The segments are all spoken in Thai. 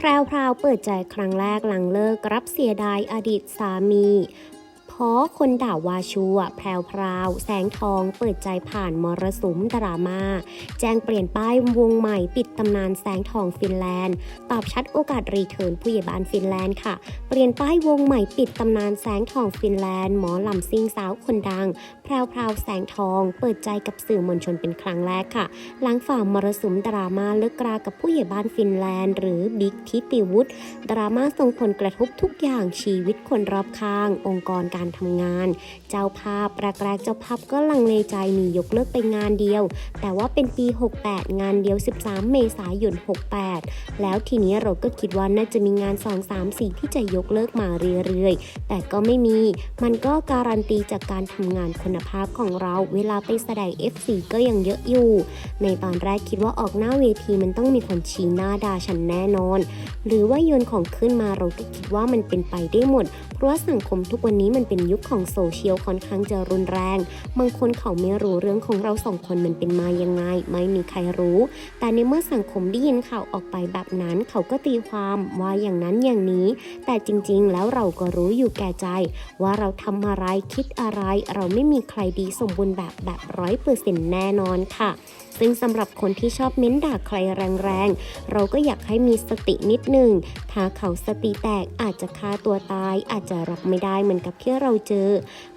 แพรวพราวเปิดใจครั้งแรกหลังเลิกรับเสียดายอดีตสามี เพาะคนด่าวาชัวแพรวพราว แสงทองเปิดใจผ่านมรสุมดราม่าแจ้งเปลี่ยนป้ายวงใหม่ปิดตำนานแสงทองฟินแลนด์ ตอบชัดโอกาสรีเทิร์นผู้ใหญ่บ้านฟินแลนด์ค่ะ เปลี่ยนป้ายวงใหม่ปิดตำนานแสงทองฟินแลนด์ หมอลำซิ่งสาวคนดัง แพรวพราวแสงทอง เปิดใจกับสื่อมวลชนเป็นครั้งแรกค่ะ หลังฝ่ามรสุมดราม่าเลิกรากับผู้ใหญ่บ้านฟินแลนด์ หรือบิ๊กทิติวุฒิดราม่าส่งผลกระทบทุกอย่างชีวิตคนรอบข้าง องค์กรการทำงาน เจ้าภาพแรกๆเจ้าภาพก็ลังเลใจมียกเลิกไปงานเดียว แต่ว่าเป็นปี 68 งานเดียว 13 เมษายน 68 แล้วทีนี้เราก็คิดว่าน่าจะมีงาน 2 3 4 ที่จะยกเลิกมาเรื่อยๆ แต่ก็ไม่มี มันก็การันตีจากการทำงานคุณภาพของเรา เวลาไปแสดง F4 ก็ยังเยอะอยู่ ในตอนแรกคิดว่าออกหน้าเวทีมันต้องมีคนชี้หน้าด่าฉันแน่นอนหรือว่าโยนของขึ้นมาเราก็คิดว่ามันเป็นไปได้หมด เพราะว่าสังคมทุกวันนี้มันเป็นยุคของโซเชียลค่อนข้างจะรุนแรง บางคนเขาไม่รู้เรื่องของเราสองคนมันเป็นมายังไง ไม่มีใครรู้ แต่ในเมื่อสังคมได้ยินข่าวออกไปแบบนั้น เขาก็ตีความว่าอย่างนั้นอย่างนี้ แต่จริงๆ แล้วเราก็รู้อยู่แก่ใจ ว่าเราทำอะไรคิดอะไร เราไม่มีใครดีสมบูรณ์แบบแบบร้อยเปอร์เซ็นต์แน่นอนค่ะซึ่งสำหรับคนที่ชอบเม้นด่าใครแรงๆ เราก็อยากให้มีสตินิดหนึ่ง ถ้าเขาสติแตกอาจจะฆ่าตัวตาย อาจจะรับไม่ได้เหมือนกับที่เราเจอ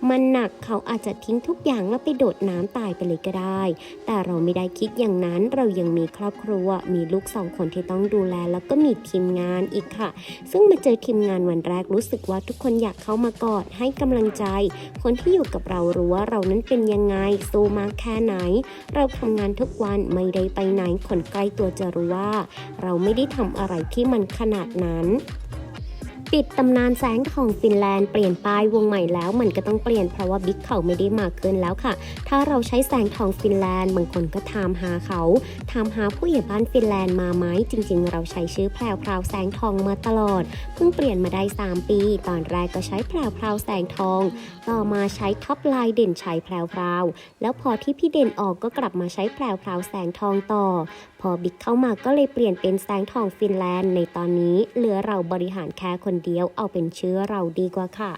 มันหนักเขาอาจจะทิ้งทุกอย่างแล้วไปโดดน้ำตายไปเลยก็ได้ แต่เราไม่ได้คิดอย่างนั้นเรายังมีครอบครัว มีลูกสองคนที่ต้องดูแล แล้วก็มีทีมงานอีกค่ะ ซึ่งมาเจอทีมงานวันแรกรู้สึกว่าทุกคนอยากเข้ามากอดให้กำลังใจ คนที่อยู่กับเรารู้ว่าเรานั้นเป็นยังไงสู้มากแค่ไหน เราทำงานทุกวันไม่ได้ไปไหนคนใกล้ตัวจะรู้ว่า เราไม่ได้ทำอะไรที่มันขนาดนั้น ปิดตำนานแสงทองฟินแลนด์เปลี่ยนป้ายวงใหม่แล้วมันก็ต้องเปลี่ยนเพราะว่าบิ๊กเขาไม่ได้มาเกินแล้วค่ะ ถ้าเราใช้แสงทองฟินแลนด์บางคนก็ถามหาเขาถามหาผู้ใหญ่บ้านฟินแลนด์มาไหมจริง ๆ เราใช้ชื่อแพรวพราวแสงทองมาตลอด เพิ่งเปลี่ยนมาได้ 3 ปี ตอนแรกก็ใช้แพรวพราวแสงทอง ต่อมาใช้ท็อปไลน์เด่นชัยแพรวพราวแล้วพอที่พี่เด่นออกก็กลับมาใช้แพรวพราวแสงทองต่อ พอบิ๊กเข้ามาก็เลยเปลี่ยนเป็นแสงทองฟินแลนด์ในตอนนี้เหลือเราบริหารแค่คนเดียวเอาเป็นเชื้อเราดีกว่าค่ะ